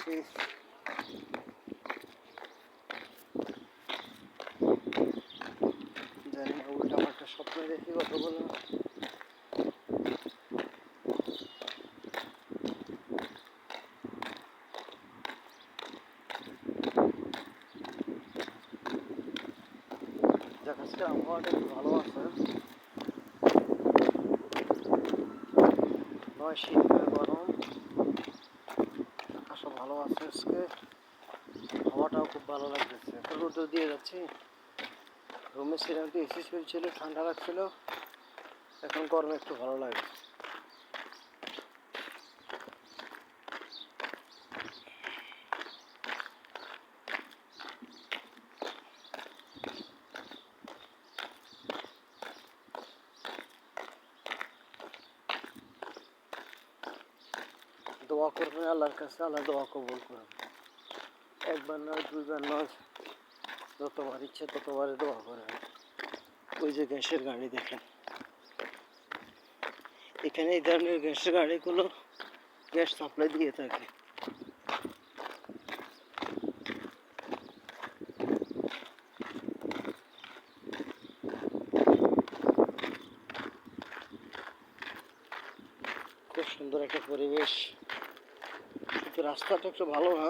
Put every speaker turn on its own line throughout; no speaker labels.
Thank জানি না উল্টা পাল্টা স্বপ্ন দেখি কথা বললাম আজকে আবহাওয়াটা একটু ভালো আছে নয় শীত গরম ভালো আছে আজকে। হাওয়াটাও খুব ভালো লাগতেছে। তো রোদ্র দিয়ে যাচ্ছি। রুমে সেরকম এসি চলছিল, ঠান্ডা লাগছিল। এখন গরমে একটু ভালো লাগে। দোয়া করবেন, আল্লাহর কাছে আল্লাহ দোয়া কবুল করবেন একবার নয়, দুইবার নয়, যতবার ইচ্ছে ততবারে দোয়া করেন। ওই যে গ্যাসের গাড়ি দেখেন। এখানে এই ধরনের গ্যাসের গাড়িগুলো গ্যাস সাপ্লাই দিয়ে থাকে। খুব সুন্দর একটা পরিবেশ। কিন্তু রাস্তাটা একটু ভালো না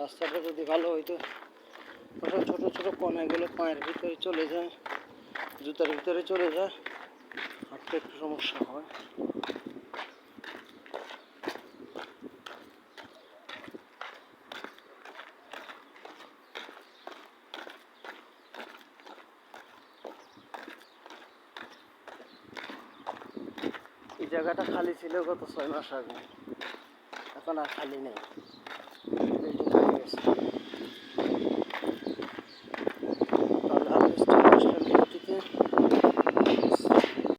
রাস্তাটা যদি ভালো হইতো, ওটা ছোটো ছোটো ছোট কণাগুলো পায়ের ভিতরে চলে যায়, জুতার ভিতরে চলে যায়, হাঁটতে একটু সমস্যা হয়। এই জায়গাটা খালি ছিল গত ছয় মাস আগে। এখন আর খালি